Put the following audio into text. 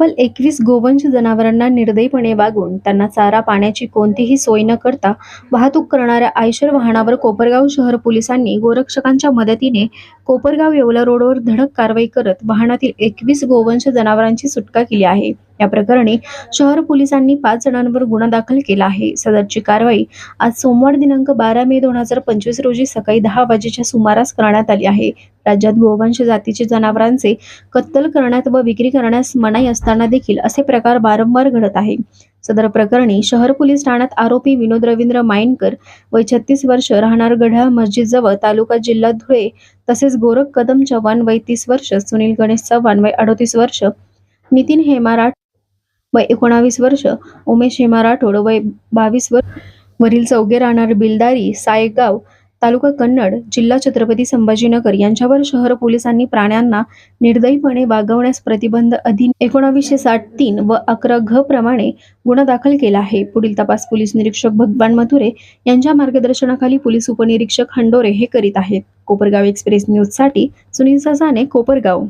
तब्बल एकवीस गोवंश जनावरांना निर्दयीपणे वागून त्यांना चारा पाण्याची कोणतीही सोय न करता वाहतूक करणाऱ्या आयशर वाहनावर कोपरगाव शहर पोलिसांनी गोरक्षकांच्या मदतीने कोपरगाव येवला रोडवर धडक कारवाई करत वाहनातील एकवीस गोवंश जनावरांची सुटका केली आहे. या प्रकरणी शहर पोलिसांनी पाच जणांवर गुन्हा दाखल केला आहे. सदरची कारवाई आज सोमवार दिनांक बारा मे दोन हजार पंचवीस रोजी सकाळी दहा वाजेच्या सुमारास करण्यात आली आहे. राज्यात गोवंश जातीचे जनावरांचे कत्तल करण्यात व विक्री करण्यास मनाई असताना देखील असे प्रकार वारंवार घडत आहे. सदर प्रकरणी शहर पोलीस ठाण्यात आरोपी विनोद रवींद्र माइनकर वय छत्तीस वर्ष राहणार गढा मस्जिद जवळ तालुका जिल्हा धुळे तसेच गोरख कदम चव्हाण वय तीस वर्ष सुनील गणेश चव्हाण वय अडोतीस वर्ष नितीन हेमाराठ वय एकोणावीस वर्ष उमेश हेमा राठोड वय बावीस वर्ष. वरील चौघे राहणार बिलदारी सायगाव तालुका कन्नड जिल्हा छत्रपती संभाजीनगर यांच्यावर शहर पोलिसांनी प्राण्यांना निर्दयीपणे वागवण्यास प्रतिबंध अधिन एकोणावीसशे साठ तीन व अकरा घ प्रमाणे गुन्हा दाखल केला आहे. पुढील तपास पोलीस निरीक्षक भगवान मथुरे यांच्या मार्गदर्शनाखाली पोलीस उपनिरीक्षक हंडोरे हे करीत आहेत. कोपरगाव एक्सप्रेस न्यूजसाठी सुनील ससाने कोपरगाव.